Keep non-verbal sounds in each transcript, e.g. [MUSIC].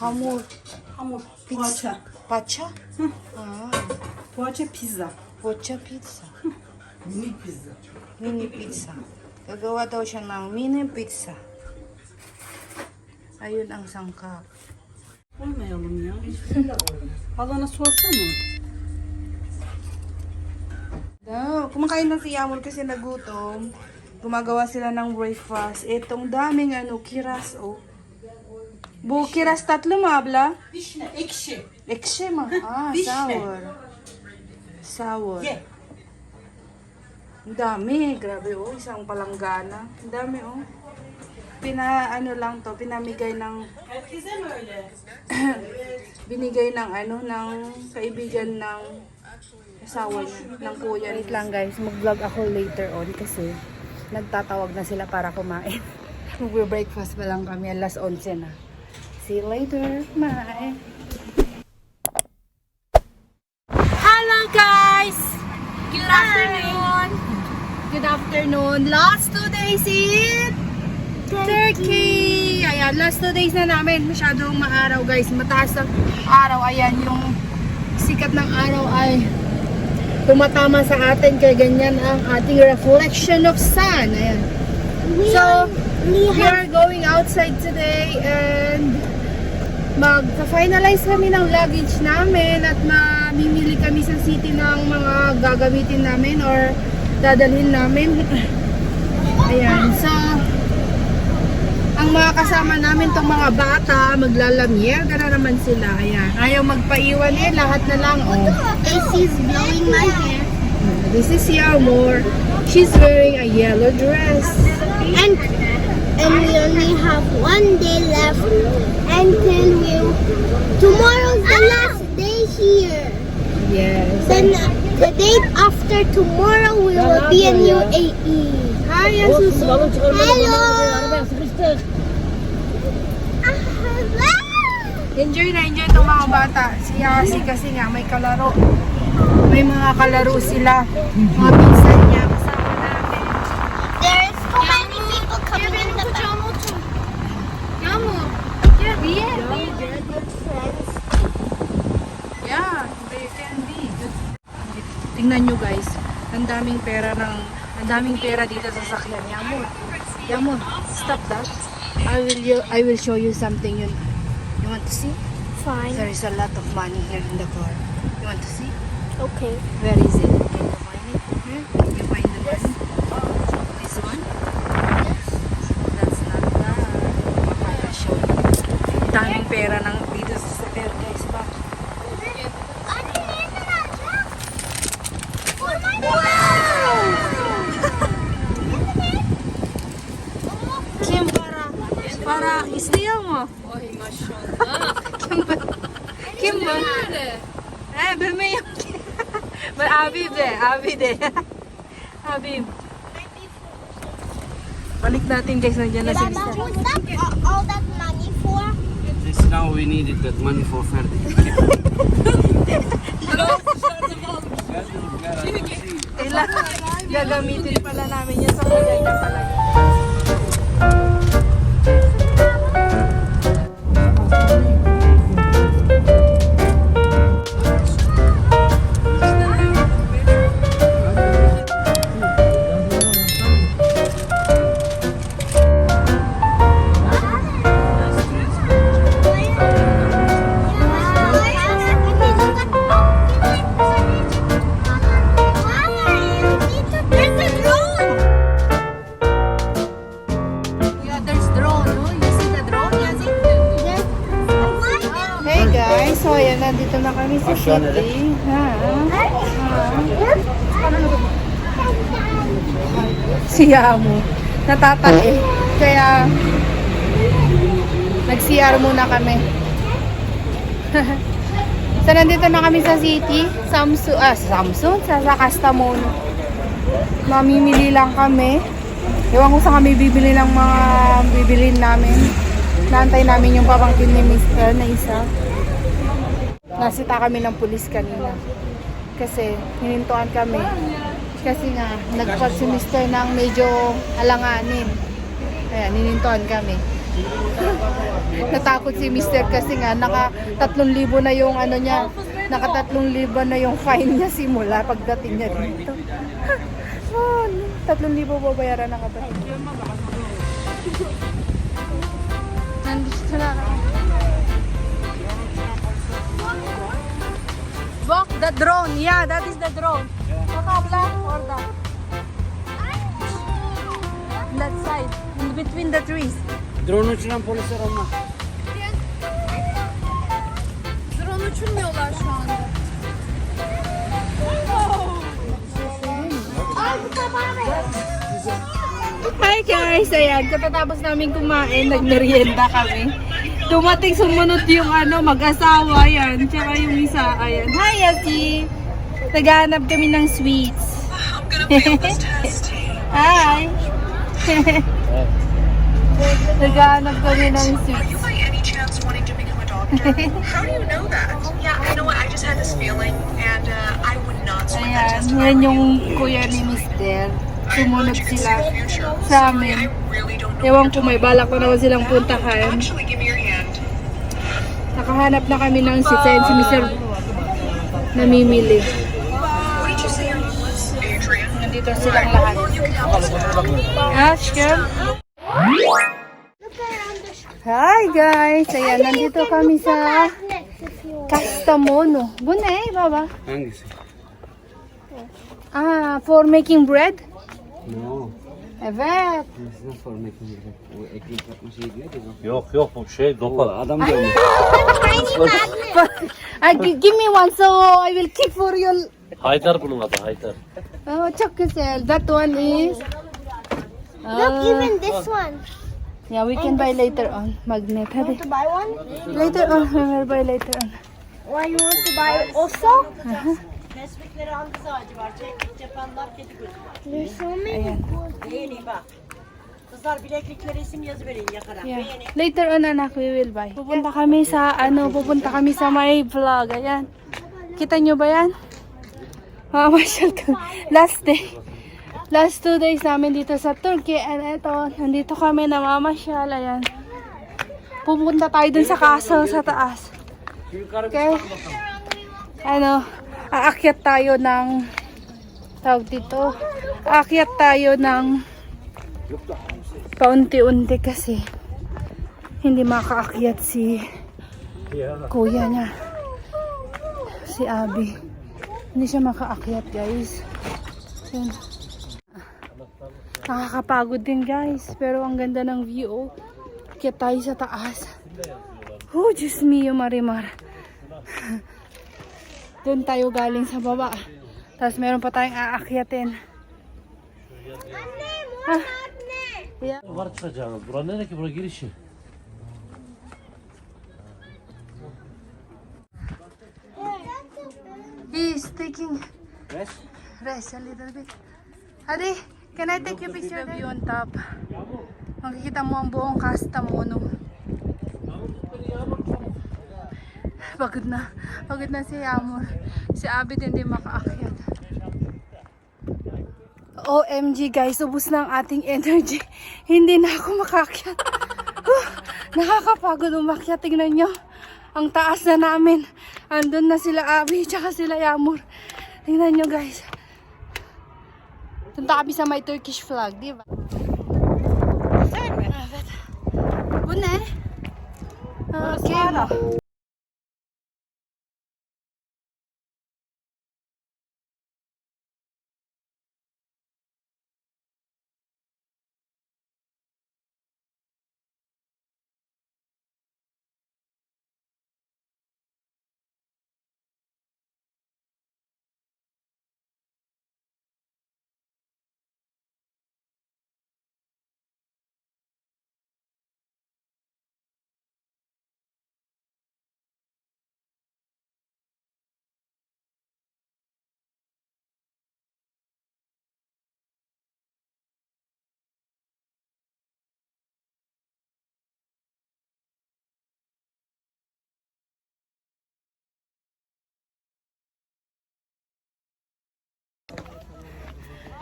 Hamur. Hamur, poğaça. Paça? Ah, Poğaça pizza. pocha pizza. Mini pizza. Mini pizza. Gagawa daw siya ng mini pizza. Ayun ang sangkap. Koymayalım ya. Halana sorsana. Daw, kumakain na si Yamul kasi nagutom. Gumagawa sila ng breakfast. Etong daming ano, kiras, oh. Bu kiras tatlo mo, abla? Vişne, ekşi. Ekşi ma. [LAUGHS] Ah, Vişne. sour. Sour. Ye. Ang dami. Grabe, oh. Isang palanggana. Ang dami, oh. Pina, ano lang to, pinamigay ng, Herkese mi öyle? [CLEARS THROAT] binigay ng ano, ng kaibigan ng asawa niya, ng kuya. Wait lang guys, mag-vlog ako later on kasi nagtatawag na sila para kumain. [LAUGHS] Magbe-breakfast pa lang kami, alas 11 na. See you later, bye! Hello guys! Good afternoon! Good afternoon! Last two days in Turkey! Ayan, last two days na namin. Masyadong maaraw guys. Mataas ang araw. Ayan, yung sikat ng araw ay tumatama sa atin. Kaya ganyan ang ating reflection of sun. Ayan. So, we are going outside today and mag-finalize kami ng luggage namin at mamimili kami sa city ng mga gagamitin namin or dadalhin namin. Ayan. So, ang mga kasama namin tong mga bata, maglalamyer, gana naman sila. Ayan. Ayaw magpaiwan eh, lahat na lang. Oh. AC's blowing my hair. This is Yamor. She's wearing a yellow dress. And and we only have one day left until we tomorrow's the last day here. Yes. Then the day after tomorrow we will be in UAE. Hi, Asusu. Hello. Enjoy na enjoy itong mga bata. Si Yasi kasi nga may kalaro. May mga kalaro sila. Mga pinsan niya. Kasama namin. There's so many people coming in the back. Yamu. Yeah, yeah. Yeah, they can be. Tingnan nyo guys, ang daming pera ng ang daming pera dito sa sakyan. Yamon. Yamon, stop that. I will you, I will show you something yun. You want to see? Fine. There is a lot of money here in the car. You want to see? Okay. Where is it? Can you find it? Here? Can you find the money? This one? That's not that. I will show you. Ang daming pera ng dito sa sakyan guys. Ba? Kim para istiyor mu? Ay maşallah. Kim ba? Kim ba? Eh bilmiyorum ki. Ben abi de, abi de. Abim. Balik natin guys, nandiyan na si Mr. all, that money for? This now we needed that money for Ferdi. Kailangan gagamitin pala namin yan sa niya pala. Kami sa city. Ha? Si Yamo. Natatali. Kaya, nag-CR muna kami. [LAUGHS] so, nandito na kami sa city. Samsung, ah, Samsung? Sa, sa Castamone. Mamimili lang kami. Ewan ko sa kami bibili ng mga bibilin namin. Naantay namin yung papangkin ni Mr. na isa. Nasita kami ng pulis kanina. Kasi hinintuan kami. Kasi nga, nagpag si Mr. ng medyo alanganin. Ayan, hinintuan kami. natakot si Mister kasi nga naka 3,000 na yung ano niya, naka 3,000 na yung fine niya simula pagdating niya dito. [LAUGHS] oh, 3,000 babayaran ng kapatid. Nandito na kami. The drone. Yeah, that is the drone. Makabla or that? That side, in between the trees. Drone uçuran polis arama. Drone uçurmuyorlar şu anda. Hi guys! Ayan, katatapos namin kumain, nagmerienda kami. Dumating sumunod yung ano, mag-asawa, yan. Tsaka yung isa, ayan. Hi, Ati! Naghahanap kami ng sweets. [LAUGHS] Hi! Naghahanap kami ng sweets. [LAUGHS] How do you know that? Yeah, you know what? I just had this feeling, and uh, I would not swing that Ayan, test. yan yung kuya ni Mister. Sumunod sila sa amin. Ewan ko, may balak na naman silang puntahan. Actually, give me. Nakahanap na kami ng. Ayan si Mister namimili. Nandito silang lahat. Ah, sure. Hi guys! Ayan, nandito kami sa Castamono. Bunay, baba. Ah, for making bread? No. Evet. It's not for making it. Bu ekmek yapma şey diyor ki. Yok yok bu şey Bu dopa. adam diyor. Gi- give me one so I will kick for you. Haydar bunun adı Haydar. Oh, çok güzel. That one is... Look, Ah, even this one. yeah, we can buy later on. Magnet. Hadi. To buy one? Later on. [LAUGHS] We will buy later on. Why you want to buy also? Tespitleri hangisi ağacı var? Çektik yapanlar kedi gözü var. There's so many. Ayan. Bak. Kızlar bilekliklere isim yazı verin yakarak. Yeah. Beğeni. Later on, anak, we will buy. Pupunta kami sa, ano, pupunta kami sa my vlog. Ayan. Kita nyo ba yan? [LAUGHS] Mamamasyal kami. Last day. Last two days namin dito sa Turkey. And eto, nandito kami namamasyal. Ayan. Pupunta tayo dun sa castle sa taas. Okay? Ano, aakyat tayo ng tawag dito. Aakyat tayo ng paunti-unti kasi hindi makaakyat si kuya niya. Si Abby. Hindi siya makaakyat guys. Yan. Nakakapagod din guys. Pero ang ganda ng view. oh. Akyat tayo sa taas. Oh, Diyos mio, Marimar. [LAUGHS] Doon tayo galing sa baba. Tapos meron pa tayong aakyatin. Ah. Yeah. Var çıkacağınız. Bura nere ki? Bura girişi. He's taking Rest? rest a little bit. Hadi, can I take your picture view on top? Makikita mo ang buong Castamono. Pagod na. Pagod na si Amor. Si Abid hindi makaakyat. OMG guys, ubus na ang ating energy. Hindi na ako makaakyat. Nakakapagod umakyat. Tingnan nyo. Ang taas na namin. Andun na sila Abi, tsaka sila Yamor. Tingnan nyo guys. Punta kami sa may Turkish flag, di ba? Bune? Okay.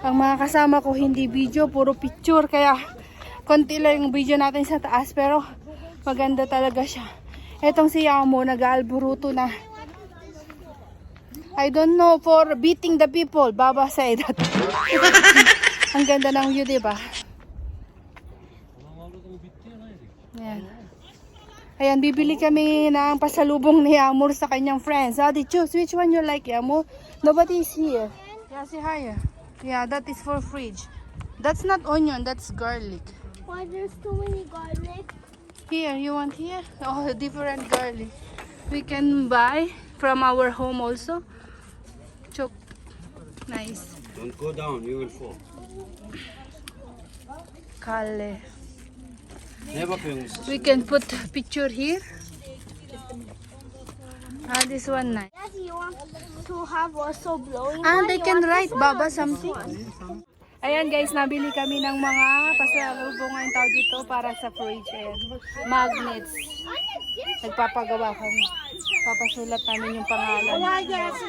Ang mga kasama ko hindi video, puro picture. Kaya konti lang yung video natin sa taas. Pero Maganda talaga siya. Etong si Yamo, nag-alburuto na. I don't know, for beating the people, Baba said that. [LAUGHS] Ang ganda ng view, di ba? Ayan. Ayan, bibili kami ng pasalubong ni Amor sa kanyang friends. Adi, choose which one you like, Amor. Nobody is here. Yeah, say hi. Yeah, that is for fridge. That's not onion, that's garlic. Why there's too many garlic? Here, you want here? [LAUGHS] Oh, different garlic. We can buy from our home also. Chok. Nice. Don't go down, you will fall. Kale. Never. We can put picture here. Ah, this one nice. You want to have also blowing they You can write Baba something. Ayan guys, nabili kami ng mga pasalubong ngayon tawag dito para sa fridge. Ayan. Magnets. Nagpapagawa kami. Papasulat namin yung pangalan. Kolay gelsin.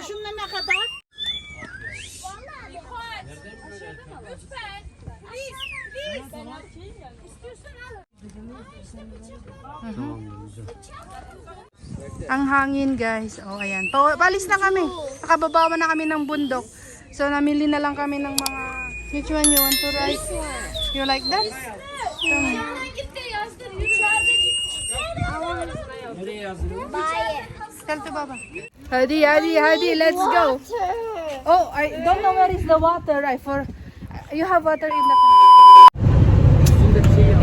Ang hangin guys. Oh, ayan. To, palis na kami. Nakababawa na kami ng bundok. So, namili na lang kami ng mga... Which one you want to write? You like that? It. tell to Baba. Hadi, hadi, hadi. Let's go. Oh, I don't know where is the water. I for you have water in the car.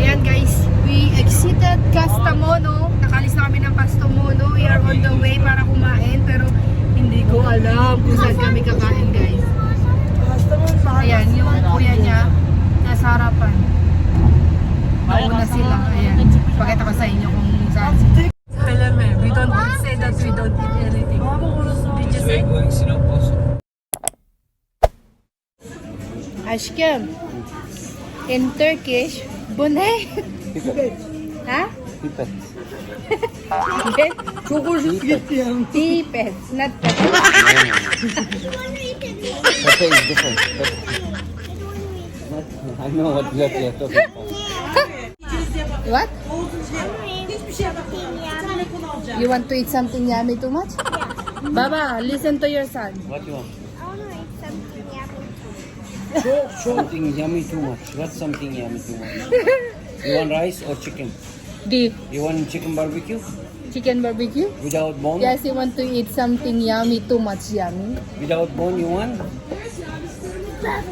Ayan guys, we exited Castamono. Nakalis na kami ng Castamono. We are on the way para kumain pero hindi ko alam kung saan kami kakain guys. Ayan, yung kuya niya nasa harapan. Mauna sila. Ayan. Pakita ko sa inyo kung saan. Tell me, we don't say that we don't eat anything. Did you say? Aşkım. In Turkish, bu ne? [LAUGHS] ha? Pipet. Pipet? Çok hoşuma gitti ya. Not pet. Pepe is different. I know what you are talking about. [LAUGHS] What? You want to eat something yummy too much? Baba, listen to your son. What you want? I want to eat something yummy. Something yummy too much. What's something yummy too much? [LAUGHS] You want rice or chicken? Beef, You want chicken barbecue chicken barbecue. without bone? Yes, you want to eat something yummy too much yummy. Without bone, you want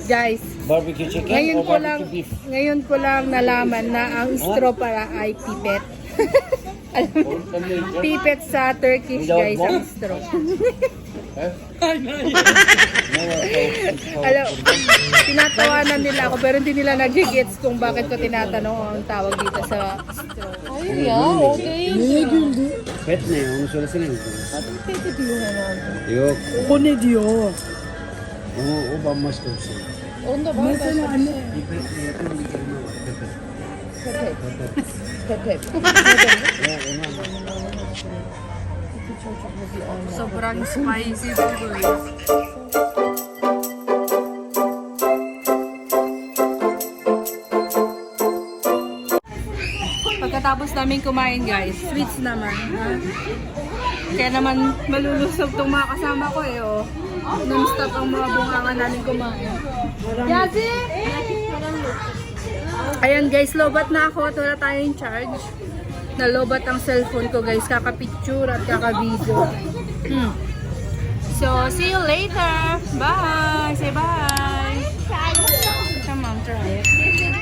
Guys, barbecue chicken ngayon or ko lang beef? ngayon ko lang nalaman na ang straw para ay pipet. [LAUGHS] Alam pipet sa Turkish Without guys ang bone? straw. [LAUGHS] Alam, tinatawanan nila ako pero hindi nila nagigets kung bakit ko tinatanong ang tawag dito sa. Ay, yeah, okay. Pet ne, onu söylesene. Yok. O ne diyor? O, o bambaşka bir şey. Onda var Mesela anne. Pipet yakın bir kelime var. Pepet. Pepet. Ya, onu anlat. Sobrang spicy guys. Pagkatapos namin kumain guys, sweets naman. Ha? Kaya naman malulusog tong mga kasama ko eh. Oh. Non-stop ang mga bunganga namin kumain. Yasi! Ayan guys, lobat na ako at wala tayong charge nalobat ang cellphone ko guys. Kakapicture at kakavideo. So, see you later. Bye. Say bye. Come on, try it.